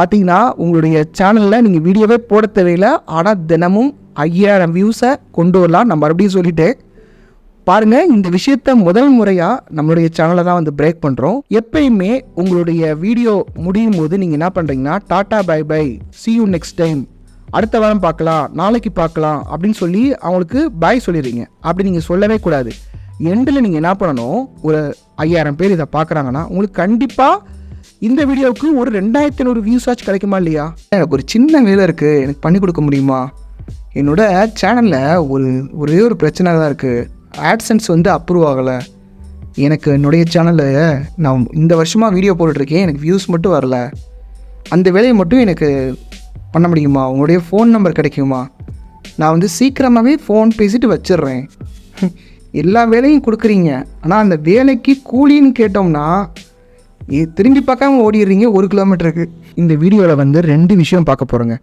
பார்த்தீங்கன்னா உங்களுடைய சேனலில் நீங்கள் வீடியோவே போட தேவையில்லை. ஆனால் தினமும் ஐயாயிரம் வியூஸை கொண்டு வரலாம். நான் மறுபடியும் சொல்லிட்டேன். பாருங்கள் இந்த விஷயத்த முதல் முறையாக நம்மளுடைய சேனலை தான் வந்து பிரேக் பண்ணுறோம் எப்பயுமே உங்களுடைய வீடியோ முடியும் போது நீங்கள் என்ன பண்ணுறீங்கன்னா ta-ta bye bye see you next time அடுத்த வாரம் பார்க்கலாம். நாளைக்கு பார்க்கலாம். அப்படின்னு சொல்லி அவங்களுக்கு பாய் சொல்லிடுறீங்க. அப்படி நீங்கள் சொல்லவே கூடாது. எண்டில் நீங்கள் என்ன பண்ணணும்? ஒரு ஐயாயிரம் பேர் இதை பார்க்குறாங்கன்னா உங்களுக்கு கண்டிப்பாக இந்த வீடியோவுக்கு ஒரு ரெண்டாயிரத்தி ஐநூறு வியூஸ் ஆச்சு கிடைக்குமா இல்லையா? எனக்கு ஒரு சின்ன வேலை இருக்குது எனக்கு பண்ணி கொடுக்க முடியுமா? என்னோட சேனலில் ஒரு ஒரே ஒரு பிரச்சனை தான் இருக்குது ஆட்சன்ஸ் வந்து அப்ரூவ் ஆகலை. எனக்கு என்னுடைய சேனலில் நான் இந்த வருஷமாக வீடியோ போட்டுட்ருக்கேன். எனக்கு வியூஸ் மட்டும் வரல. அந்த வேலையை மட்டும் எனக்கு பண்ண முடியுமா? உங்களுடைய ஃபோன் நம்பர் கிடைக்குமா? நான் வந்து சீக்கிரமாகவே ஃபோன் பேசிட்டு வச்சிடுறேன். எல்லா வேலையும் கொடுக்குறீங்க. ஆனால் அந்த வேலைக்கு கூலின்னு கேட்டோம்னா இது திரும்பி பார்க்காம ஓடிடுறீங்க ஒரு கிலோமீட்டருக்கு இந்த வீடியோவில் வந்து ரெண்டு விஷயம் பார்க்க போகிறோங்க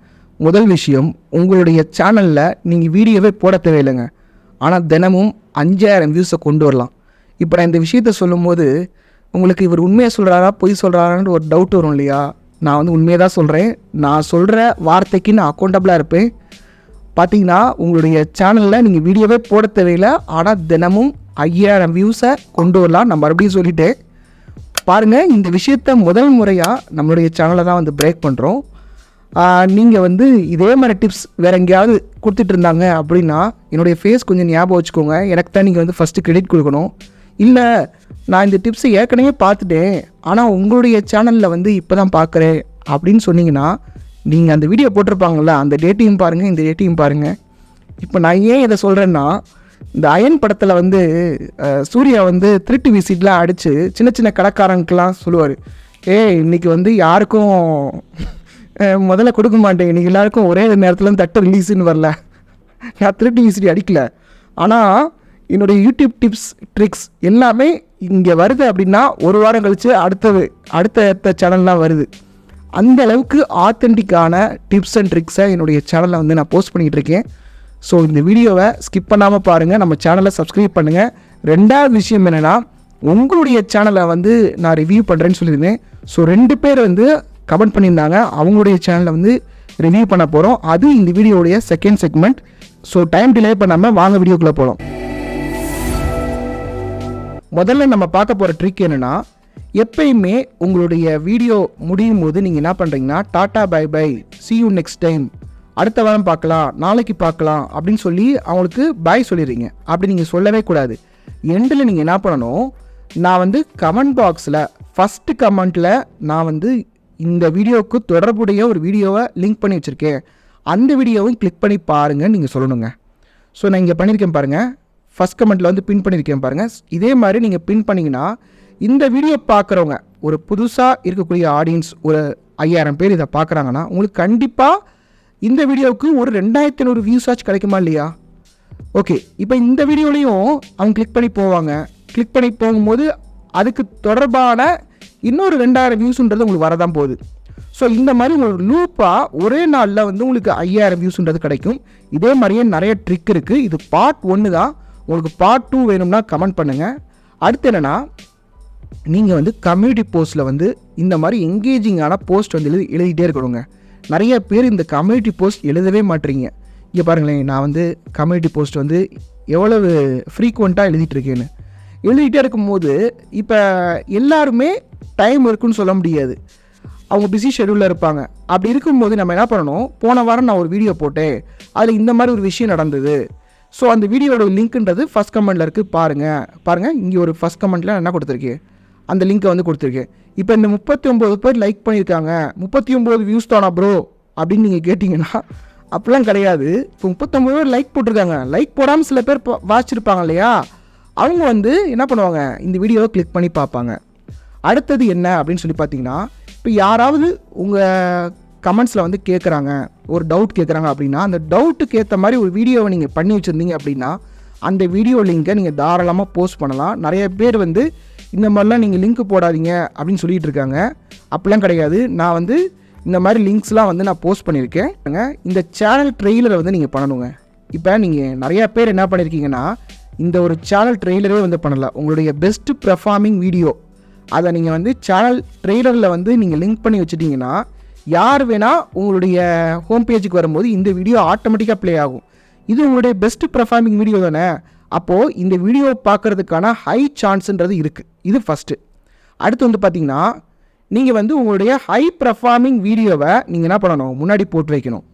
முதல் விஷயம் உங்களுடைய சேனலில் நீங்கள் வீடியோவே போட தேவையில்லைங்க. ஆனால் தினமும் அஞ்சாயிரம் வியூஸை கொண்டு வரலாம். இப்போ நான் இந்த விஷயத்த சொல்லும்போது உங்களுக்கு இவர் உண்மையை சொல்கிறாரா பொய் சொல்கிறாரான்னு ஒரு டவுட் வரும் இல்லையா? நான் வந்து உண்மையை தான் சொல்கிறேன் நான் சொல்கிற வார்த்தைக்கு நான் அக்கௌண்டபிளாக இருப்பேன். பார்த்தீங்கன்னா உங்களுடைய சேனலில் நீங்கள் வீடியோவே போட தேவையில்லை. ஆனால் தினமும் ஐயாயிரம் வியூஸை கொண்டு வரலாம். நான் மறுபடியும் சொல்லிட்டேன். பாருங்கள் இந்த விஷயத்த முதல் முறையாக நம்மளுடைய சேனலை தான் வந்து பிரேக் பண்ணுறோம் நீங்கள் வந்து இதே மாதிரி டிப்ஸ் வேறு எங்கேயாவது கொடுத்துட்டு இருந்தாங்க அப்படின்னா என்னுடைய ஃபேஸ் கொஞ்சம் ஞாபகம் வச்சுக்கோங்க. எனக்கு தான் நீங்கள் வந்து ஃபஸ்ட்டு கிரெடிட் கொடுக்கணும். இல்லை நான் இந்த டிப்ஸை ஏற்கனவே பார்த்துட்டேன். ஆனால் உங்களுடைய சேனலில் வந்து இப்போ தான் பார்க்குறேன் அப்படின்னு சொன்னீங்கன்னா நீங்கள் அந்த வீடியோ போட்டிருப்பாங்கள்ல அந்த டேட்டையும் பாருங்கள் இந்த டேட்டையும் பாருங்கள் இப்போ நான் ஏன் இதை சொல்கிறேன்னா இந்த அயன் படத்தில் வந்து சூர்யா வந்து திருட்டு விசிட்லாம் அடித்து சின்ன சின்ன கடைக்காரங்களுக்கெல்லாம் சொல்லுவார். ஏய் இன்னைக்கு வந்து யாருக்கும் முதல்ல கொடுக்க மாட்டேன். இன்றைக்கி எல்லாருக்கும் ஒரே நேரத்தில் தட்டு ரிலீஸுன்னு வரல. நான் திருட்டு விசிடி அடிக்கல. ஆனால் என்னுடைய யூடியூப் டிப்ஸ் ட்ரிக்ஸ் எல்லாமே இங்கே வருது அப்படின்னா ஒரு வாரம் கழித்து அடுத்தது அடுத்த அடுத்த சேனல்லாம் வருது. அந்த அளவுக்கு ஆத்தென்டிக்கான டிப்ஸ் அண்ட் ட்ரிக்ஸை என்னுடைய சேனலில் வந்து நான் போஸ்ட் பண்ணிகிட்டு இருக்கேன். ஸோ இந்த வீடியோவை ஸ்கிப் பண்ணாமல் பாருங்கள் நம்ம சேனலை சப்ஸ்கிரைப் பண்ணுங்கள் ரெண்டாவது விஷயம் என்னென்னா உங்களுடைய சேனலை வந்து நான் ரிவ்யூ பண்ணுறேன்னு சொல்லியிருந்தேன். ஸோ ரெண்டு பேர் வந்து கமெண்ட் பண்ணியிருந்தாங்க. அவங்களுடைய சேனலை வந்து ரிவ்யூ பண்ண போகிறோம் அது இந்த வீடியோடைய second segment so time delay பண்ணாமல் வாங்க வீடியோக்குள்ளே போகிறோம் முதல்ல நம்ம பார்க்க போகிற ட்ரிக் என்னென்னா எப்பயுமே உங்களுடைய வீடியோ முடியும் போது நீங்கள் என்ன பண்ணுறீங்கன்னா ta-ta bye bye see you next time அடுத்த வாரம் பார்க்கலாம் நாளைக்கு பார்க்கலாம் அப்படின்னு சொல்லி அவங்களுக்கு பாய் சொல்லிடுறீங்க. அப்படி நீங்கள் சொல்லவே கூடாது. எண்டில் நீங்கள் என்ன பண்ணணும்? நான் வந்து கமெண்ட் பாக்ஸில் ஃபஸ்ட்டு கமெண்ட்டில் நான் வந்து இந்த வீடியோவுக்கு தொடர்புடைய ஒரு வீடியோவை லிங்க் பண்ணி வச்சுருக்கேன். அந்த வீடியோவையும் கிளிக் பண்ணி பாருங்கன்னு நீங்கள் சொல்லணுங்க. ஸோ நான் இங்கே பண்ணியிருக்கேன் பாருங்கள் ஃபஸ்ட் கமெண்ட்டில் வந்து பின் பண்ணியிருக்கேன் பாருங்கள் இதே மாதிரி நீங்கள் பின் பண்ணிங்கன்னா இந்த வீடியோ பார்க்குறவங்க ஒரு புதுசாக இருக்கக்கூடிய ஆடியன்ஸ் ஒரு ஐயாயிரம் பேர் இதை பார்க்குறாங்கன்னா உங்களுக்கு கண்டிப்பாக இந்த வீடியோவுக்கு ஒரு ரெண்டாயிரத்தி ஐநூறு வியூஸ் ஆச்சு கிடைக்குமா இல்லையா? ஓகே இப்போ இந்த வீடியோலையும் அவங்க கிளிக் பண்ணி போவாங்க. கிளிக் பண்ணி போகும்போது அதுக்கு தொடர்பான இன்னொரு ரெண்டாயிரம் வியூஸுன்றது உங்களுக்கு வரதான் போகுது. ஸோ இந்த மாதிரி உங்களுக்கு லூப்பாக ஒரே நாளில் வந்து உங்களுக்கு ஐயாயிரம் வியூஸுன்றது கிடைக்கும். இதே மாதிரியே நிறைய ட்ரிக் இருக்குது இது பார்ட் ஒன்று தான். உங்களுக்கு பார்ட் டூ வேணும்னா கமெண்ட் பண்ணுங்கள் அடுத்து என்னென்னா நீங்கள் வந்து கம்யூனிட்டி போஸ்ட்டில் வந்து இந்த மாதிரி எங்கேஜிங்கான போஸ்ட் வந்து எழுதி எழுதிட்டே இருக்கணுங்க. நிறைய பேர் இந்த கம்யூனிட்டி போஸ்ட் எழுதவே மாட்டீங்க. இங்கே பாருங்களேன் நான் வந்து கம்யூனிட்டி போஸ்ட் வந்து எவ்வளவு ஃப்ரீக்குவெண்ட்டாக எழுதிட்டுருக்கேன்னு. எழுதிட்டே இருக்கும்போது இப்போ எல்லாருமே டைம் இருக்குன்னு சொல்ல முடியாது. அவங்க பிஸி ஷெடியூலில் இருப்பாங்க. அப்படி இருக்கும்போது நம்ம என்ன பண்ணணும்? போன வாரம் நான் ஒரு வீடியோ போட்டேன். அதில் இந்த மாதிரி ஒரு விஷயம் நடந்தது. ஸோ அந்த வீடியோட லிங்க்ன்றது ஃபஸ்ட் கமெண்ட்டில் இருக்குது பாருங்கள் பாருங்கள் இங்கே ஒரு ஃபஸ்ட் கமெண்ட்டில் என்ன கொடுத்துருக்கேன்? அந்த லிங்க்கை வந்து கொடுத்துருக்கேன். இப்போ இந்த முப்பத்தி ஒம்பது பேர் லைக் பண்ணியிருக்காங்க. முப்பத்தி ஒம்பது வியூஸ் தானா ப்ரோ அப்படின்னு நீங்கள் கேட்டிங்கன்னா அப்படிலாம் கிடையாது. இப்போ முப்பத்தொம்பது பேர் லைக் போட்டிருக்காங்க. லைக் போடாமல் சில பேர் வாசிச்சிருப்பாங்க இல்லையா? அவங்க வந்து என்ன பண்ணுவாங்க? இந்த வீடியோவை கிளிக் பண்ணி பார்ப்பாங்க. அடுத்தது என்ன அப்படின்னு சொல்லி பார்த்தீங்கன்னா இப்போ யாராவது உங்கள் கமெண்ட்ஸில் வந்து கேட்குறாங்க ஒரு டவுட் கேட்குறாங்க அப்படின்னா அந்த டவுட்டுக்கு ஏற்ற மாதிரி ஒரு வீடியோவை நீங்கள் பண்ணி வச்சுருந்தீங்க அப்படின்னா அந்த வீடியோ லிங்கை நீங்கள் தாராளமாக போஸ்ட் பண்ணலாம். நிறைய பேர் வந்து இந்த மாதிரிலாம் நீங்கள் லிங்க் போடாதீங்க அப்படின்னு சொல்லிட்டு இருக்காங்க. அப்படிலாம் கிடையாது. நான் வந்து இந்த மாதிரி லிங்க்ஸ்லாம் வந்து நான் போஸ்ட் பண்ணியிருக்கேன். இந்த சேனல் ட்ரெய்லரை வந்து நீங்கள் பண்ணணுங்க. இப்போ நீங்கள் நிறையா பேர் என்ன பண்ணியிருக்கீங்கன்னா இந்த ஒரு சேனல் ட்ரெய்லரே வந்து பண்ணலாம். உங்களுடைய பெஸ்ட் பெர்ஃபார்மிங் வீடியோ அதை நீங்கள் வந்து சேனல் ட்ரெய்லரில் வந்து நீங்கள் லிங்க் பண்ணி வச்சுட்டீங்கன்னா யார் வேணால் உங்களுடைய ஹோம் பேஜுக்கு வரும்போது இந்த வீடியோ ஆட்டோமேட்டிக்காக ப்ளே ஆகும். இது உங்களுடைய பெஸ்ட் பெர்ஃபார்மிங் வீடியோ தானே? அப்போது இந்த வீடியோ பார்க்குறதுக்கான ஹை சான்ஸுன்றது இருக்குது இது ஃபஸ்ட்டு அடுத்து வந்து பார்த்திங்கன்னா நீங்கள் வந்து உங்களுடைய ஹை பர்ஃபார்மிங் வீடியோவை நீங்கள் என்ன பண்ணணும்? முன்னாடி போட்டு வைக்கணும்.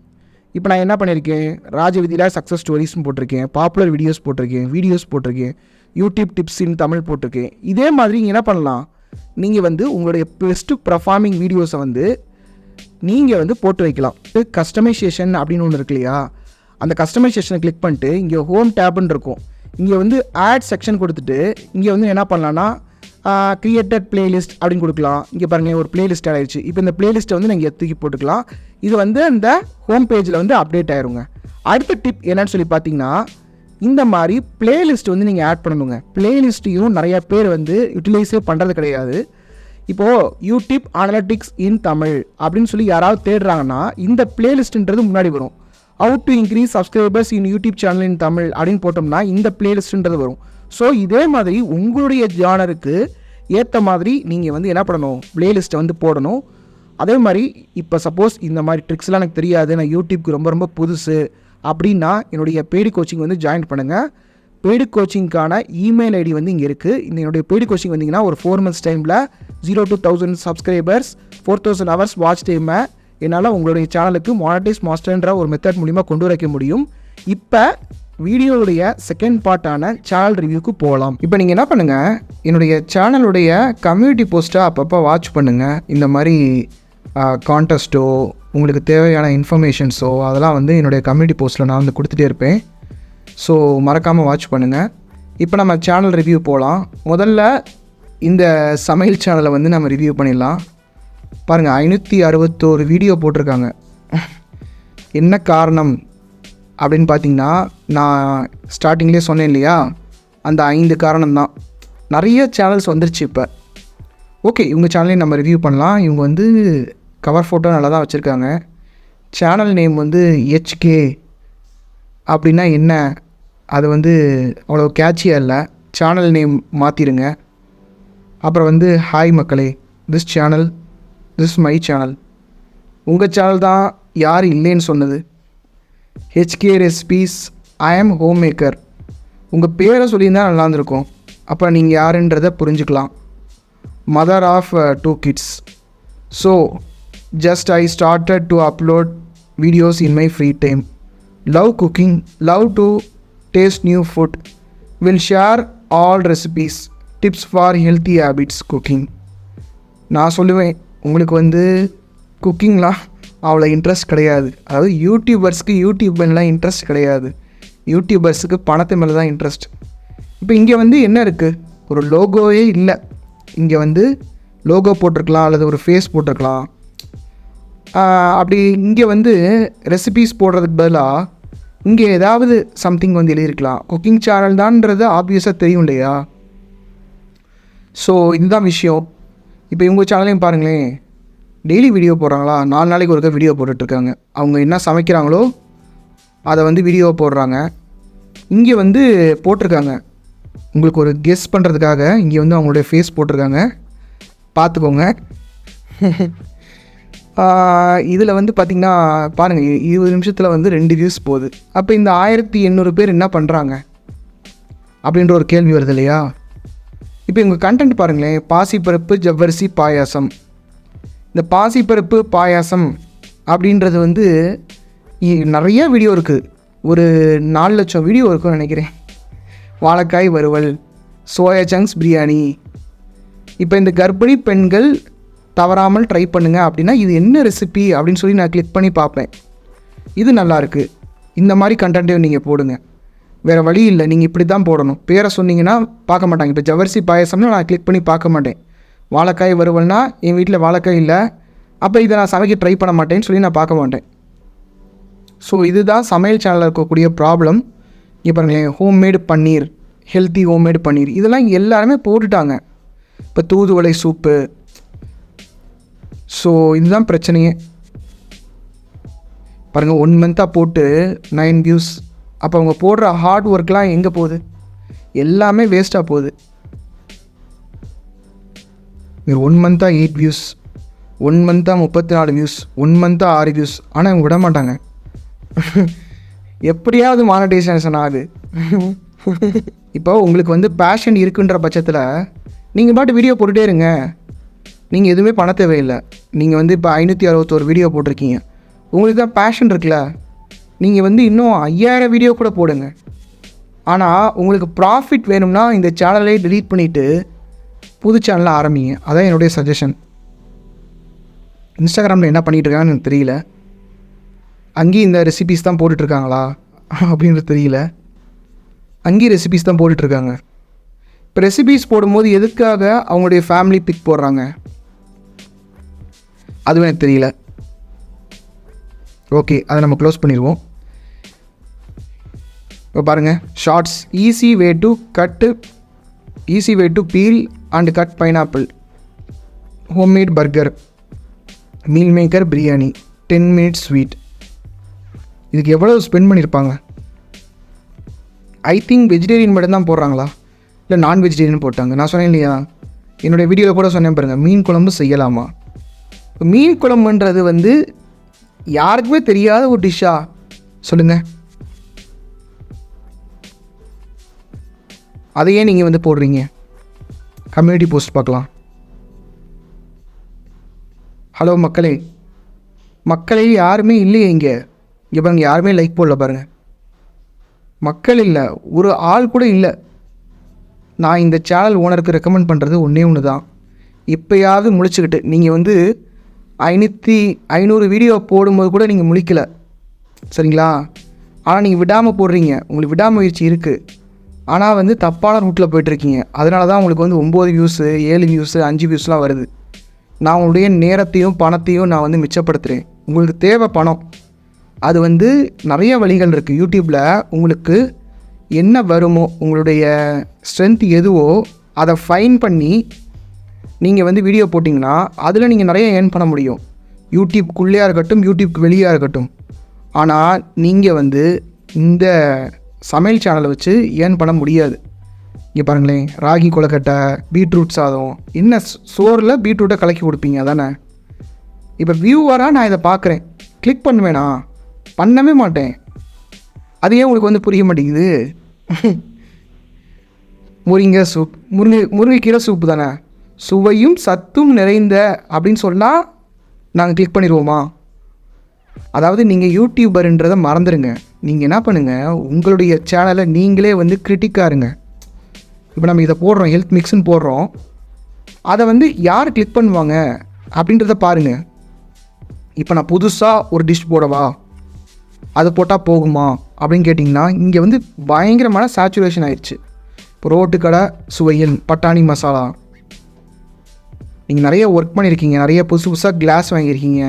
இப்போ நான் என்ன பண்ணியிருக்கேன் ராஜவிதியில் சக்ஸஸ் ஸ்டோரிஸ்னு போட்டிருக்கேன். பாப்புலர் வீடியோஸ் போட்டிருக்கேன். வீடியோஸ் போட்டிருக்கேன். யூடியூப் டிப்ஸ் இன் தமிழ் போட்டிருக்கேன். இதே மாதிரி நீங்கள் என்ன பண்ணலாம்? நீங்கள் வந்து உங்களுடைய பெஸ்ட்டு பர்ஃபார்மிங் வீடியோஸை வந்து நீங்கள் வந்து போட்டு வைக்கலாம். கஸ்டமைசேஷன் அப்படின்னு ஒன்று இருக்கு இல்லையா? அந்த கஸ்டமைசேஷனை கிளிக் பண்ணிட்டு இங்கே ஹோம் டேப்னு இருக்கும். இங்கே வந்து ஆட் செக்ஷன் கொடுத்துட்டு இங்கே வந்து என்ன பண்ணலான்னா கிரியேட்டட் பிளேலிஸ்ட் அப்படின்னு கொடுக்கலாம். இங்கே பாருங்கள் ஒரு பிளேலிஸ்ட் ஆகிடுச்சு இப்போ இந்த பிளேலிஸ்ட்டை வந்து நீங்கள் தூக்கி போட்டுக்கலாம். இது வந்து அந்த ஹோம் பேஜில் வந்து அப்டேட் ஆயிருங்க. அடுத்த டிப் என்னன்னு சொல்லி பார்த்தீங்கன்னா இந்த மாதிரி பிளேலிஸ்ட் வந்து நீங்கள் ஆட் பண்ணணுங்க. பிளேலிஸ்ட்டையும் நிறையா பேர் வந்து யூட்டிலைஸே பண்ணுறது கிடையாது. இப்போது யூடியூப் அனலட்டிக்ஸ் இன் தமிழ் அப்படின்னு சொல்லி யாராவது தேடுறாங்கன்னா இந்த பிளேலிஸ்ட்டுன்றது முன்னாடி வரும். How to increase subscribers in YouTube channel in Tamil அப்படின்னு போட்டோம்னா இந்த பிளேலிஸ்ட்டுன்றது வரும். ஸோ இதே மாதிரி உங்களுடைய ஜானருக்கு ஏற்ற மாதிரி நீங்கள் வந்து என்ன பண்ணணும்? பிளேலிஸ்ட்டை வந்து போடணும். அதே மாதிரி இப்போ சப்போஸ் இந்த மாதிரி ட்ரிக்ஸ்லாம் எனக்கு தெரியாது. நான் யூடியூப்க்கு ரொம்ப ரொம்ப புதுசு. அப்படின்னா என்னுடைய பெய்டு கோச்சிங் வந்து ஜாயின் பண்ணுங்கள் பெய்டு கோச்சிங்க்கான இமெயில் ஐடி வந்து இங்கே இருக்குது இந்த என்னுடைய பெய்டு கோச்சிங் வந்தீங்கன்னா ஒரு ஃபோர் மந்த்ஸ் டைமில் zero two thousand subscribers four thousand hours watch டைமை என்னால் உங்களுடைய சேனலுக்கு மானிட்டைஸ் மாஸ்டர்ன்ற ஒரு மெத்தட் மூலிமா கொண்டு வரைக்க முடியும். இப்போ வீடியோவுடைய செகண்ட் பார்ட்டான சேனல் ரிவ்யூக்கு போகலாம் இப்போ நீங்கள் என்ன பண்ணுங்கள் என்னுடைய சேனலுடைய கம்யூனிட்டி போஸ்ட்டை அப்பப்போ வாட்ச் பண்ணுங்கள் இந்த மாதிரி கான்டெஸ்ட்டோ உங்களுக்கு தேவையான இன்ஃபர்மேஷன்ஸோ அதெல்லாம் வந்து என்னுடைய கம்யூனிட்டி போஸ்ட்டில் நான் வந்து கொடுத்துட்டே இருப்பேன். ஸோ மறக்காமல் வாட்ச் பண்ணுங்கள் இப்போ நம்ம சேனல் ரிவ்யூ போகலாம் முதல்ல இந்த சமையல் சேனலை வந்து நம்ம ரிவ்யூ பண்ணிடலாம். பாருங்கள் ஐநூற்றி அறுபத்தோரு வீடியோ போட்டிருக்காங்க. என்ன காரணம் அப்படின்னு பார்த்தீங்கன்னா நான் ஸ்டார்டிங்லேயே சொன்னேன் இல்லையா? அந்த ஐந்து காரணம் தான். நிறைய சேனல்ஸ் வந்துருச்சு இப்போ. ஓகே இவங்க சேனலையும் நம்ம ரிவ்யூ பண்ணலாம். இவங்க வந்து கவர் ஃபோட்டோ நல்லா தான் வச்சுருக்காங்க. சேனல் நேம் வந்து ஹெச்கே அப்படின்னா என்ன? அது வந்து அவ்வளோ கேட்சியாக இல்லை. சேனல் நேம் மாற்றிடுங்க அப்புறம் வந்து ஹாய் மக்களே this channel this my channel உங்கள் சேனல் தான் யார் இல்லைன்னு சொன்னது. ஹெச்கே ரெசிபீஸ் ஐ ஆம் ஹோம் மேக்கர் உங்கள் பேரை சொல்லியிருந்தால் நல்லா இருந்திருக்கும். அப்போ நீங்கள் யாருன்றதை புரிஞ்சுக்கலாம். Mother of two kids so just I started to upload videos in my free time love cooking love to taste new food will share all recipes tips for healthy habits cooking நான் சொல்லுவேன் உங்களுக்கு வந்து குக்கிங்லாம் அவ்வளோ interest கிடையாது. அதாவது யூடியூபர்ஸ்க்கு YouTube மேலாம் interest கிடையாது. யூடியூபர்ஸுக்கு பணத்து மேலே தான் இன்ட்ரெஸ்ட் இப்போ இங்கே வந்து என்ன இருக்குது ஒரு லோகோவே இல்லை. இங்கே வந்து லோகோ போட்டிருக்கலாம் அல்லது ஒரு ஃபேஸ் போட்டிருக்கலாம். அப்படி இங்கே வந்து ரெசிபீஸ் போடுறதுக்கு பதிலாக இங்கே ஏதாவது சம்திங் வந்து எழுதியிருக்கலாம். குக்கிங் சேனல் தான்ன்றது ஆப்வியஸாக தெரியும் இல்லையா? ஸோ இதுதான் விஷயம். இப்போ இவங்க சேனலையும் பாருங்களேன். டெய்லி வீடியோ போடுறாங்களா? நாலு நாளைக்கு ஒருக்க வீடியோ போட்டுட்ருக்காங்க. அவங்க என்ன சமைக்கிறாங்களோ அதை வந்து வீடியோ போடுறாங்க. இங்கே வந்து போட்டிருக்காங்க. உங்களுக்கு ஒரு கெஸ் பண்ணுறதுக்காக இங்கே வந்து அவங்களுடைய ஃபேஸ் போட்டிருக்காங்க. பார்த்துக்கோங்க. இதில் வந்து பார்த்திங்கன்னா பாருங்கள் இருபது நிமிஷத்தில் வந்து ரெண்டு வியூஸ் போகுது. அப்போ இந்த ஆயிரத்தி எண்ணூறு பேர் என்ன பண்ணுறாங்க அப்படின்ற ஒரு கேள்வி வருது இல்லையா? இப்போ இவங்க கண்டென்ட் பாருங்களேன். பாசிப்பருப்பு ஜவ்வரிசி பாயாசம். இந்த பாசிப்பருப்பு பாயாசம் அப்படின்றது வந்து நிறைய வீடியோ இருக்குது ஒரு நாலு லட்சம் வீடியோ இருக்கும்னு நினைக்கிறேன். வாழைக்காய் வறுவல் சோயா சங்க்ஸ் பிரியாணி. இப்போ இந்த கர்ப்பிணி பெண்கள் தவறாமல் ட்ரை பண்ணுங்கள் அப்படின்னா இது என்ன ரெசிபி அப்படின்னு சொல்லி நான் கிளிக் பண்ணி பார்ப்பேன். இது நல்லாயிருக்கு இந்த மாதிரி கண்டென்ட்டையும் நீங்கள் போடுங்க. வேறு வழி இல்லை. நீங்கள் இப்படி தான் போடணும். பேரை சொன்னீங்கன்னா பார்க்க மாட்டாங்க. இப்போ ஜவரிசி பாயசம்னு நான் கிளிக் பண்ணி பார்க்க மாட்டேன். வாழைக்காய் வருவல்னா என் வீட்டில் வாழைக்காய் இல்லை. அப்போ இதை நான் சமைக்க ட்ரை பண்ண மாட்டேன்னு சொல்லி நான் பார்க்க மாட்டேன். ஸோ இதுதான் சமையல் சேனலில் இருக்கக்கூடிய ப்ராப்ளம் இப்போ பாருங்களேன் homemade paneer healthy homemade paneer. இதெல்லாம் எல்லாருமே போட்டுட்டாங்க. இப்போ தூதுவளை சூப்பு ஸோ இதுதான் பிரச்சனையே. பாருங்கள் ஒன் மந்த்தாக போட்டு நைன் வியூஸ் அப்போ அவங்க போடுற ஹார்ட் ஒர்க்லாம் எங்கே போகுது? எல்லாமே வேஸ்ட்டாக போகுது. ஒன் மந்த்தாக எயிட் வியூஸ் ஒன் மந்த்தாக முப்பத்தி நாலு வியூஸ் ஒன் மந்த்தாக ஆறு வியூஸ் ஆனால் இவங்க விட மாட்டாங்க. எப்படியாவது மானடைசேஷன் ஆகுது. இப்போ உங்களுக்கு வந்து பேஷன் இருக்குன்ற பட்சத்தில் நீங்கள் பாட்டு வீடியோ போட்டுகிட்டே இருங்க. நீங்கள் எதுவுமே பண்ண தேவையில்லை. நீங்கள் வந்து இப்போ ஐநூற்றி அறுபத்தோரு வீடியோ போட்டிருக்கீங்க. உங்களுக்கு தான் பேஷன் இருக்குல்ல? நீங்கள் வந்து இன்னும் ஐயாயிரம் வீடியோ கூட போடுங்க. ஆனால் உங்களுக்கு ப்ராஃபிட் வேணும்னா இந்த சேனலை delete பண்ணிவிட்டு புது சேனலை ஆரம்பிங்க. அதான் என்னுடைய சஜஷன் இன்ஸ்டாகிராமில் என்ன பண்ணிகிட்டு இருக்காங்கன்னு எனக்கு தெரியல. அங்கேயும் இந்த ரெசிபீஸ் தான் போட்டுட்ருக்காங்களா அப்படின்றது தெரியல. அங்கேயும் ரெசிபீஸ் தான் போட்டுட்ருக்காங்க இப்போ ரெசிபீஸ் போடும்போது எதுக்காக அவங்களுடைய ஃபேமிலி பிக் போடுறாங்க? அதுவும் எனக்கு தெரியல. ஓகே அதை நம்ம க்ளோஸ் பண்ணிடுவோம். இப்போ பாருங்கள் shorts easy way to cut easy way to peel and cut pineapple homemade burger meal maker biryani ten minutes sweet இதுக்கு எவ்வளோ ஸ்பெண்ட் பண்ணியிருப்பாங்க ஐ திங்க் வெஜிடேரியன் மட்டும் தான் போடுறாங்களா? இல்லை நான் வெஜிடேரியன் போட்டாங்க. நான் சொன்னேன் இல்லையா? என்னுடைய வீடியோவில் கூட சொன்னேன் பாருங்கள் மீன் குழம்பு செய்யலாமா? இப்போ மீன் குழம்புன்றது வந்து யாருக்குமே தெரியாத ஒரு டிஷ்ஷா சொல்லுங்கள் அதையே நீங்கள் வந்து போடுறீங்க. கம்யூனிட்டி போஸ்ட் பார்க்கலாம். ஹலோ மக்களே. மக்களே யாருமே இல்லையே இங்கே. இங்கே பாருங்கள் யாருமே லைக் போடல பாருங்கள் மக்கள் இல்லை ஒரு ஆள் கூட இல்லை. நான் இந்த சேனல் ஓனருக்கு ரெக்கமெண்ட் பண்ணுறது ஒன்றே ஒன்று தான் இப்போயாவது முழிச்சுக்கிட்டு நீங்கள் வந்து ஐநூற்றி ஐநூறு வீடியோ போடும்போது கூட நீங்கள் முழிக்கலை. சரிங்களா? ஆனால் நீங்கள் விடாமல் போடுறீங்க. உங்களுக்கு விடாமுயற்சி இருக்குது ஆனால் வந்து தப்பான ரூட்டில் போயிட்டுருக்கீங்க. அதனால தான் உங்களுக்கு வந்து ஒம்பது வியூஸு ஏழு வியூஸு அஞ்சு வியூஸ்லாம் வருது. நான் உங்களுடைய நேரத்தையும் பணத்தையும் நான் வந்து மிச்சப்படுத்துகிறேன் உங்களுக்கு தேவை பணம். அது வந்து நிறைய வழிகள் இருக்குது யூடியூப்பில் உங்களுக்கு என்ன வருமோ உங்களுடைய ஸ்ட்ரென்த் எதுவோ அதை ஃபைன் பண்ணி நீங்கள் வந்து வீடியோ போட்டிங்கன்னா அதில் நீங்கள் நிறைய ஏர்ன் பண்ண முடியும். யூடியூப்குள்ளேயா இருக்கட்டும் யூடியூப்க்கு வெளியாக இருக்கட்டும். ஆனால் நீங்கள் வந்து இந்த சமையல் சேனலை வச்சு ஏர்ன் பண்ண முடியாது. இங்கே பாருங்களேன் ராகி கொலக்கட்டை பீட்ரூட் சாதம். என்ன சோறில் பீட்ரூட்டை கலக்கி கொடுப்பீங்க அதானே? இப்போ வியூவராக நான் இதை பார்க்குறேன். கிளிக் பண்ணுவேனா? பண்ணவே மாட்டேன். அது ஏன் உங்களுக்கு வந்து புரிய மாட்டேங்குது? முருங்கை சூப் முருங்கை முருங்கைக்கீரை சூப்பு தானே? சுவையும் சத்தும் நிறைந்த அப்படின்னு சொன்னால் நாங்கள் கிளிக் பண்ணிடுவோமா? அதாவது நீங்கள் யூடியூபருன்றதை மறந்துடுங்க நீங்கள் என்ன பண்ணுங்கள் உங்களுடைய சேனலை நீங்களே வந்து கிரிட்டிக்காருங்க இப்போ நம்ம இதை போடுறோம் ஹெல்த் மிக்ஸ்னு போடுறோம். அதை வந்து யார் கிளிக் பண்ணுவாங்க அப்படின்றத பாருங்கள் இப்போ நான் புதுசாக ஒரு டிஷ் போடவா? அது போட்டால் போகுமா? அப்படின்னு கேட்டிங்கன்னா இங்கே வந்து பயங்கரமான சேச்சுரேஷன் ஆயிடுச்சு. இப்போ ரோட்டு கடை சுவையல் பட்டாணி மசாலா. நீங்கள் நிறைய ஒர்க் பண்ணியிருக்கீங்க நிறைய புதுசு புதுசாக கிளாஸ் வாங்கியிருக்கீங்க.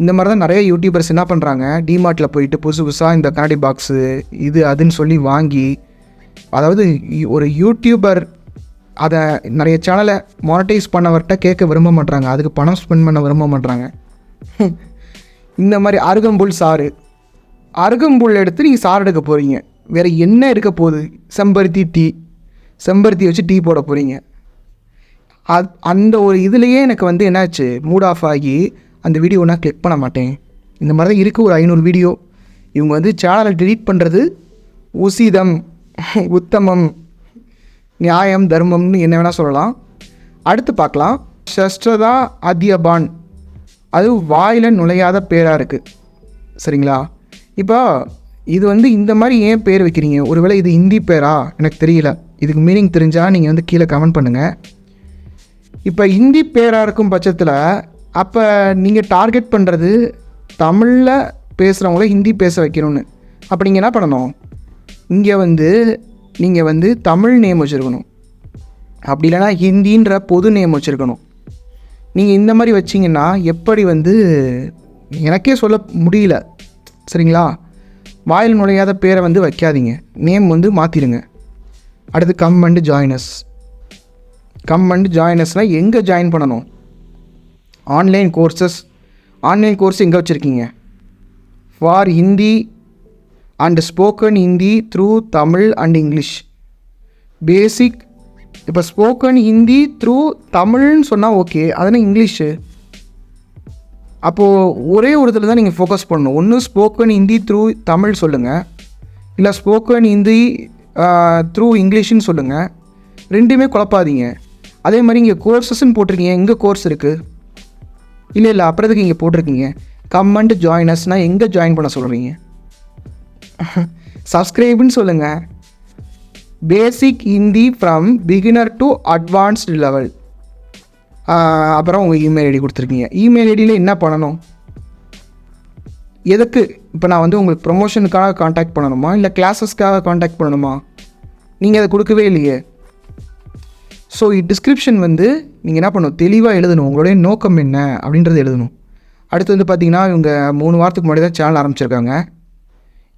இந்த மாதிரி தான் நிறைய யூடியூபர்ஸ் என்ன பண்ணுறாங்க டிமார்ட்டில் போயிட்டு புதுசு புதுசாக இந்த கண்ணாடி பாக்ஸு இது அதுன்னு சொல்லி வாங்கி அதாவது யூ- ஒரு யூடியூபர் அதை நிறைய சேனலை மானிட்டைஸ் பண்ணவர்கிட்ட கேட்க விரும்ப மாட்றாங்க. அதுக்கு பணம் ஸ்பெண்ட் பண்ண விரும்ப மாட்றாங்க. இந்த மாதிரி அருகம்புல் சாறு. அருகம்புல் எடுத்து நீங்கள் சாறு எடுக்க போகிறீங்க வேறு என்ன இருக்க போகுது? செம்பருத்தி டீ. செம்பருத்தி வச்சு டீ போட போகிறீங்க அது அந்த ஒரு இதுலேயே எனக்கு வந்து என்னாச்சு? மூட் ஆஃப் ஆகி அந்த வீடியோ நான் கிளிக் பண்ண மாட்டேன். இந்த மாதிரி தான் இருக்குது ஒரு ஐநூறு வீடியோ இவங்க வந்து சேனலை டிலீட் பண்ணுறது உசிதம் உத்தமம் நியாயம் தர்மம்னு என்ன வேணால் சொல்லலாம். அடுத்து பார்க்கலாம். ஷஸ்ட்ரதா அத்தியபான் அது வாயில் நுழையாத பேராக இருக்குது சரிங்களா? இப்போ இது வந்து இந்த மாதிரி ஏன் பேர் வைக்கிறீங்க? ஒருவேளை இது ஹிந்தி பேரா? எனக்கு தெரியல. இதுக்கு மீனிங் தெரிஞ்சால் நீங்கள் வந்து கீழே கமெண்ட் பண்ணுங்கள் இப்போ ஹிந்தி பேராக இருக்கும் பட்சத்தில் அப்போ நீங்கள் டார்கெட் பண்ணுறது தமிழில் பேசுகிறவங்கள ஹிந்தி பேச வைக்கணும்னு. அப்போ நீங்கள் என்ன பண்ணணும்? இங்கே வந்து நீங்கள் வந்து தமிழ் நேம் வச்சுருக்கணும். அப்படி இல்லைன்னா ஹிந்தின்ற பொது நேம் வச்சுருக்கணும். நீங்கள் இந்த மாதிரி வச்சிங்கன்னா எப்படி வந்து எனக்கே சொல்ல முடியல. சரிங்களா? வாயில் நுழையாத பேரை வந்து வைக்காதீங்க. நேம் வந்து மாற்றிடுங்க அடுத்து come and join us come and ஜாயினஸ்னால் எங்கே ஜாயின் பண்ணணும்? ஆன்லைன் கோர்சஸ் ஆன்லைன் கோர்ஸ் எங்கே வச்சுருக்கீங்க? For Hindi and spoken Hindi through Tamil and English basic இப்போ ஸ்போக்கன் ஹிந்தி த்ரூ தமிழ்னு சொன்னால் ஓகே அதனால் இங்கிலீஷு அப்போது ஒரே ஒரு தான் நீங்கள் ஃபோக்கஸ் பண்ணணும். ஒன்று ஸ்போக்கன் ஹிந்தி த்ரூ தமிழ் சொல்லுங்கள் இல்லை ஸ்போக்கன் ஹிந்தி த்ரூ இங்கிலீஷ்னு சொல்லுங்கள் ரெண்டுமே குழப்பாதீங்க. அதே மாதிரி இங்கே கோர்சஸ்ன்னு போட்டிருக்கீங்க. எங்கே கோர்ஸ் இருக்குது இல்லை இல்லை அப்புறத்துக்கு இங்கே போட்டிருக்கீங்க. கம்மண்ட் ஜாயினர்ஸ்னால் எங்கே ஜாயின் பண்ண சொல்கிறீங்க சப்ஸ்கிரைப்னு சொல்லுங்கள் basic Hindi from beginner to advanced level அப்புறம் உங்கள் இமெயில் ஐடி கொடுத்துருக்கீங்க. இமெயில் ஐடியில் என்ன பண்ணணும்? எதுக்கு? இப்போ நான் வந்து உங்களுக்கு ப்ரொமோஷனுக்காக காண்டாக்ட் பண்ணணுமா? இல்லை கிளாஸஸ்க்காக காண்டாக்ட் பண்ணணுமா? நீங்கள் அதை கொடுக்கவே இல்லையே. ஸோ டிஸ்கிரிப்ஷன் வந்து நீங்கள் என்ன பண்ணணும்? தெளிவாக எழுதணும். உங்களுடைய நோக்கம் என்ன? அப்படின்றது எழுதணும். அடுத்து வந்து பார்த்திங்கன்னா இவங்க மூணு வாரத்துக்கு முன்னாடி தான் சேனல் ஆரம்பிச்சிருக்காங்க.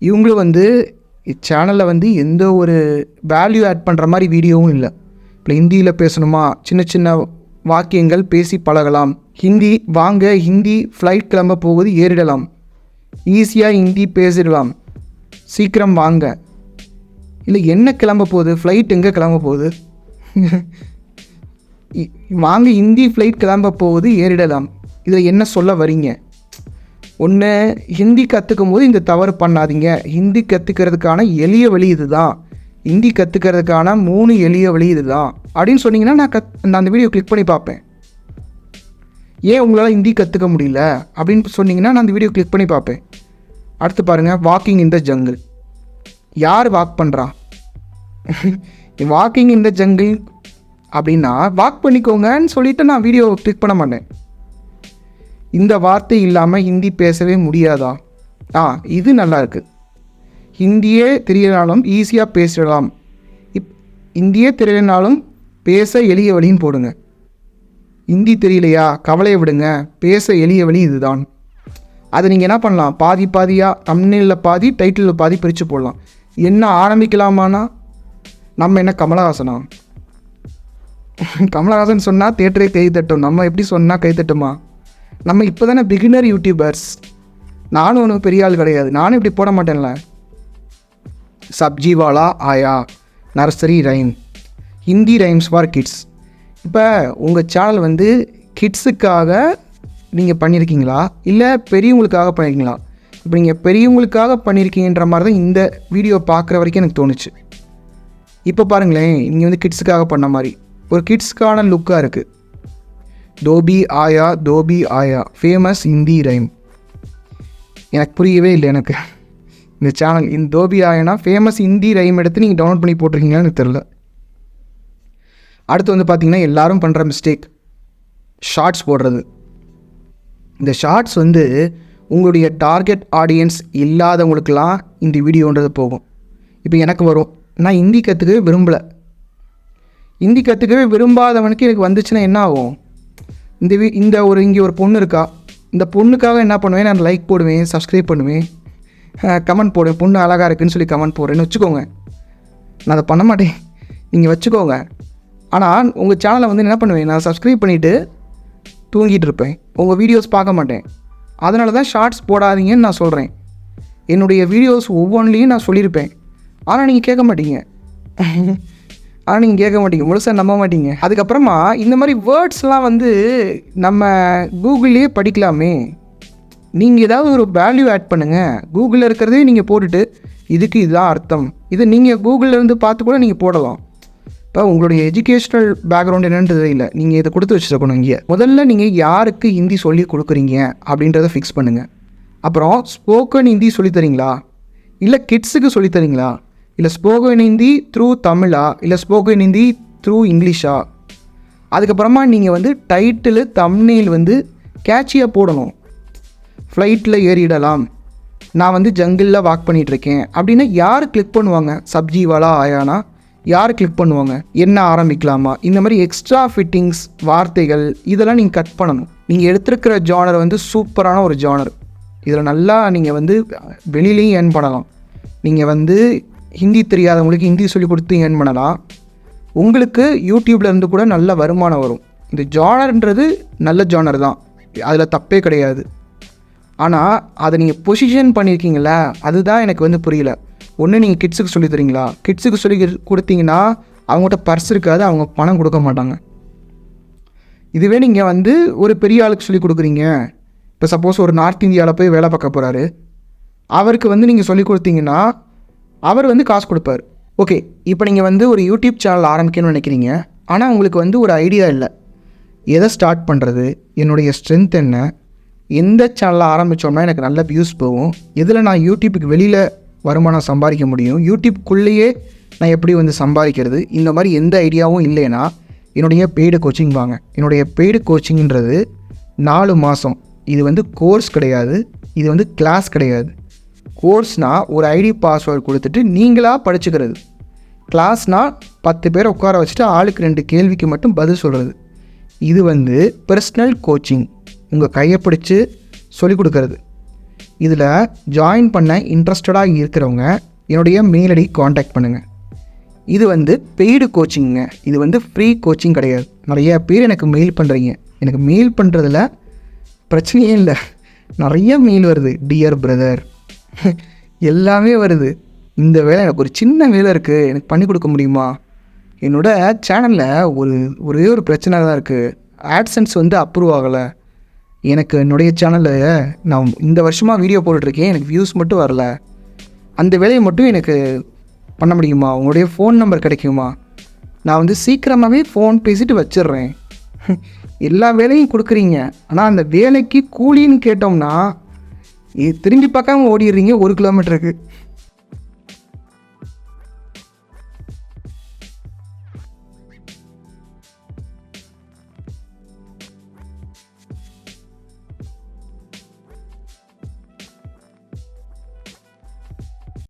இவங்களும் வந்து சேனலில் வந்து எந்த ஒரு வேல்யூ ஆட் பண்ணுற மாதிரி வீடியோவும் இல்லை. இப்போ ஹிந்தியில் பேசணுமா? சின்ன சின்ன வாக்கியங்கள் பேசி பழகலாம். ஹிந்தி வாங்க ஹிந்தி ஃப்ளைட் கிளம்ப போகுது ஏறிடலாம். ஈஸியாக ஹிந்தி பேசிடலாம். சீக்கிரம் வாங்க. இல்லை என்ன கிளம்ப போகுது? ஃப்ளைட் எங்கே கிளம்ப போகுது? வாங்க ஹிந்தி ஃப்ளைட் கிளம்ப போகுது ஏறிடலாம். இதில் என்ன சொல்ல வரீங்க? ஒன்று ஹிந்தி கற்றுக்கும் போது இந்த தவறு பண்ணாதீங்க. ஹிந்தி கற்றுக்கிறதுக்கான எளிய வழி இதுதான். ஹிந்தி கற்றுக்கிறதுக்கான மூணு எளிய வழி இதுதான். அப்படின்னு சொன்னீங்கன்னா நான் கத் நான் அந்த வீடியோ கிளிக் பண்ணி பார்ப்பேன். ஏன் உங்களால் ஹிந்தி கற்றுக்க முடியல? அப்படின்னு சொன்னீங்கன்னா நான் அந்த வீடியோ கிளிக் பண்ணி பார்ப்பேன். அடுத்து பாருங்கள் வாக்கிங் இன் த ஜங்கிள் யார் வாக் பண்ணுறா வாக்கிங் இன் த ஜங்கிள் அப்படின்னா வாக் பண்ணிக்கோங்கன்னு சொல்லிட்டு நான் வீடியோ கிளிக் பண்ண மாட்டேன். இந்த வார்த்தை இல்லாமல் ஹிந்தி பேசவே முடியாதா? ஆ இது நல்லா இருக்குது ஹிந்தியே தெரியலனாலும் ஈஸியாக பேசிடலாம் இப் ஹிந்தியே தெரியலனாலும் பேச எளிய வழின்னு போடுங்க. ஹிந்தி தெரியலையா? கவலையை விடுங்க. பேச எளிய வழி இதுதான். அதை நீங்கள் என்ன பண்ணலாம்? பாதி பாதியாக தமிழில் பாதி டைட்டிலில் பாதி பிரித்து போடலாம். என்ன ஆரம்பிக்கலாமானா நம்ம என்ன கமலஹாசனா? கமலஹாசன் சொன்னால் தேட்டரே கை தட்டும். நம்ம எப்படி சொன்னால் கை தட்டுமா? நம்ம இப்போ தானே பிகினர் யூடியூபர்ஸ் நானும் ஒன்றும் பெரிய ஆள் கிடையாது. நானும் இப்படி போட மாட்டேன்ல. சப்ஜிவாலா ஆயா nursery rhyme. Hindi rhymes for kids இப்போ உங்கள் சேனல் வந்து கிட்ஸுக்காக நீங்கள் பண்ணியிருக்கீங்களா இல்லை பெரியவங்களுக்காக பண்ணியிருக்கீங்களா இப்போ நீங்கள் பெரியவங்களுக்காக பண்ணியிருக்கீங்கன்ற மாதிரி தான் இந்த வீடியோ பார்க்குற வரைக்கும் எனக்கு தோணுச்சு. இப்போ பாருங்களேன் இங்கே வந்து கிட்ஸுக்காக பண்ண மாதிரி. ஒரு கிட்ஸ்க்கான லுக்காக இருக்குது தோபி ஆயா தோபி ஆயா. ஃபேமஸ் ஹிந்தி ரைம் எனக்கு புரியவே இல்லை எனக்கு. இந்த சேனல் இந்த தோபி ஆயானா ஃபேமஸ் ஹிந்தி ரைம் எடுத்து நீங்கள் டவுன்லோட் பண்ணி போட்டிருக்கீங்களான்னு எனக்கு தெரில அடுத்து வந்து பார்த்தீங்கன்னா எல்லோரும் பண்ணுற மிஸ்டேக் ஷார்ட்ஸ் போடுறது. இந்த ஷார்ட்ஸ் வந்து உங்களுடைய டார்கெட் ஆடியன்ஸ் இல்லாதவங்களுக்கெல்லாம் இந்த வீடியோன்றது போகும். இப்போ எனக்கு வரும். நான் ஹிந்தி கற்றுக்கவே விரும்பலை. ஹிந்தி கற்றுக்கவே விரும்பாதவனுக்கு எனக்கு வந்துச்சுன்னா என்ன ஆகும்? இந்த வீ இந்த ஒரு இங்கே ஒரு பொண்ணு இருக்கா? இந்த பொண்ணுக்காக என்ன பண்ணுவேன்? நான் லைக் போடுவேன் சப்ஸ்கிரைப் பண்ணுவேன். கமெண்ட் போடுவேன். பொண்ணு அழகாக இருக்குன்னு சொல்லி கமெண்ட் போடுறேன்னு வச்சுக்கோங்க. நான் அதை பண்ண மாட்டேன். நீங்கள் வச்சுக்கோங்க. ஆனால் உங்கள் சேனலை வந்து என்ன பண்ணுவேன்? நான் சப்ஸ்கிரைப் பண்ணிவிட்டு தூங்கிட்டு இருப்பேன். உங்கள் வீடியோஸ் பார்க்க மாட்டேன். அதனால தான் ஷார்ட்ஸ் போடாதீங்கன்னு நான் சொல்கிறேன் என்னுடைய வீடியோஸ் ஒவ்வொன்றிலையும் நான் சொல்லியிருப்பேன். ஆனால் நீங்கள் கேட்க மாட்டீங்க. ஆனால் நீங்கள் கேட்க மாட்டீங்க. முழுசாக நம்ப மாட்டீங்க. அதுக்கப்புறமா இந்த மாதிரி வேர்ட்ஸ்லாம் வந்து நம்ம கூகுள்லேயே படிக்கலாமே. நீங்கள் ஏதாவது ஒரு வேல்யூ ஆட் பண்ணுங்கள் கூகுளில் இருக்கிறதே நீங்கள் போட்டுட்டு இதுக்கு இதுதான் அர்த்தம். இது நீங்கள் கூகுளில் இருந்து பார்த்து கூட நீங்கள் போடலாம். இப்போ உங்களுடைய எஜுகேஷ்னல் பேக்ரவுண்ட் என்னன்றது இல்லை. நீங்கள் இதை கொடுத்து வச்சுருக்கணும் இங்கே. முதல்ல நீங்கள் யாருக்கு ஹிந்தி சொல்லி கொடுக்குறீங்க அப்படின்றத ஃபிக்ஸ் பண்ணுங்கள் அப்புறம் ஸ்போக்கன் ஹிந்தி சொல்லித் தரீங்களா? இல்லை கிட்ஸுக்கு சொல்லித் தரீங்களா? இல்லை ஸ்போக்கன் ஹிந்தி த்ரூ தமிழா? இல்லை ஸ்போக்கன் ஹிந்தி த்ரூ இங்கிலீஷா? அதுக்கப்புறமா நீங்கள் வந்து டைட்டிலு தம்னெயில் வந்து கேட்சியாக போடணும். ஃப்ளைட்டில் ஏறிடலாம். நான் வந்து ஜங்கிளில் வாக் பண்ணிகிட்ருக்கேன் அப்படின்னா யார் கிளிக் பண்ணுவாங்க? சப்ஜிவாலா ஆயானா? யார் கிளிக் பண்ணுவாங்க? என்ன ஆரம்பிக்கலாமா? இந்த மாதிரி எக்ஸ்ட்ரா ஃபிட்டிங்ஸ் வார்த்தைகள் இதெல்லாம் நீங்கள் கட் பண்ணணும். நீங்கள் எடுத்திருக்கிற ஜானர் வந்து சூப்பரான ஒரு ஜானர் இதில் நல்லா நீங்கள் வந்து வெளியிலையும் ஏர்ன் பண்ணலாம். நீங்கள் வந்து ஹிந்தி தெரியாதவங்களுக்கு ஹிந்தி சொல்லி கொடுத்து ஏர்ன் பண்ணலாம் உங்களுக்கு யூடியூப்லேருந்து கூட நல்ல வருமானம் வரும். இந்த ஜானர்ன்றது நல்ல ஜானர் தான். அதில் தப்பே கிடையாது. ஆனால் அதை நீங்கள் பொசிஷன் பண்ணியிருக்கீங்கள அதுதான் எனக்கு வந்து புரியல. ஒன்று நீங்கள் கிட்ஸுக்கு சொல்லி தரீங்களா? கிட்ஸுக்கு சொல்லி கொடுத்தீங்கன்னா அவங்ககிட்ட பர்ஸ் இருக்காது அவங்க பணம் கொடுக்க மாட்டாங்க. இதுவே நீங்கள் வந்து ஒரு பெரிய ஆளுக்கு சொல்லி கொடுக்குறீங்க. இப்போ சப்போஸ் ஒரு நார்த் இந்தியாவில் போய் வேலை பார்க்க போகிறாரு அவருக்கு வந்து நீங்கள் சொல்லி கொடுத்தீங்கன்னா அவர் வந்து காசு கொடுப்பார். ஓகே இப்போ நீங்கள் வந்து ஒரு யூடியூப் சேனல் ஆரம்பிக்கணும்னு நினைக்கிறீங்க. ஆனால் உங்களுக்கு வந்து ஒரு ஐடியா இல்லை. எதை ஸ்டார்ட் பண்ணுறது என்னுடைய ஸ்ட்ரென்த் என்ன? எந்த சேனலில் ஆரம்பித்தோம்னா எனக்கு நல்ல வியூஸ் போகும். எதில் நான் யூடியூப்புக்கு வெளியில் வருமானம் சம்பாதிக்க முடியும்? யூடியூப்குள்ளேயே நான் எப்படி வந்து சம்பாதிக்கிறது? இந்த மாதிரி எந்த ஐடியாவும் இல்லைன்னா என்னுடைய பெய்டு கோச்சிங் வாங்க. என்னுடைய பெய்டு கோச்சிங்கிறது நாலு மாதம் இது வந்து கோர்ஸ் கிடையாது. இது வந்து கிளாஸ் கிடையாது. கோர்ஸ்னால் ஒரு ஐடி பாஸ்வேர்டு கொடுத்துட்டு நீங்களாக படிச்சுக்கிறது. கிளாஸ்னால் பத்து பேரை உட்கார வச்சுட்டு ஆளுக்கு ரெண்டு கேள்விக்கு மட்டும் பதில் சொல்கிறது இது வந்து பர்சனல் கோச்சிங் உங்கள் கையை பிடிச்சி சொல்லிக் கொடுக்கறது. இதில் ஜாயின் பண்ண இன்ட்ரெஸ்டடாக இருக்கிறவங்க என்னுடைய மெயில் ஐடி காண்டாக்ட் பண்ணுங்கள் இது வந்து பெய்டு கோச்சிங்க இது வந்து ஃப்ரீ கோச்சிங் கிடையாது. நிறைய பேர் எனக்கு மெயில் பண்ணுறீங்க எனக்கு மெயில் பண்ணுறதுல பிரச்சனையே இல்லை. நிறைய மெயில் வருது. டியர் பிரதர் எல்லாமே வருது. இந்த வேலை எனக்கு ஒரு சின்ன வேலை இருக்குது எனக்கு பண்ணி கொடுக்க முடியுமா? என்னோடய சேனலில் ஒரு ஒரே ஒரு பிரச்சனை தான் இருக்குது ஆட்சன்ஸ் வந்து அப்ரூவ் ஆகலை. எனக்கு என்னுடைய சேனலில் நான் இந்த வருஷமாக வீடியோ போட்டுட்ருக்கேன். எனக்கு வியூஸ் மட்டும் வரல. அந்த வேலையை மட்டும் எனக்கு பண்ண முடியுமா? உங்களுடைய ஃபோன் நம்பர் கிடைக்குமா? நான் வந்து சீக்கிரமாகவே ஃபோன் பேசிட்டு வச்சிடுறேன். எல்லா வேலையும் கொடுக்குறீங்க. ஆனால் அந்த வேலைக்கு கூலின்னு கேட்டோம்னா இது திரும்பி பார்க்காம ஓடிடுறீங்க ஒரு கிலோமீட்டருக்கு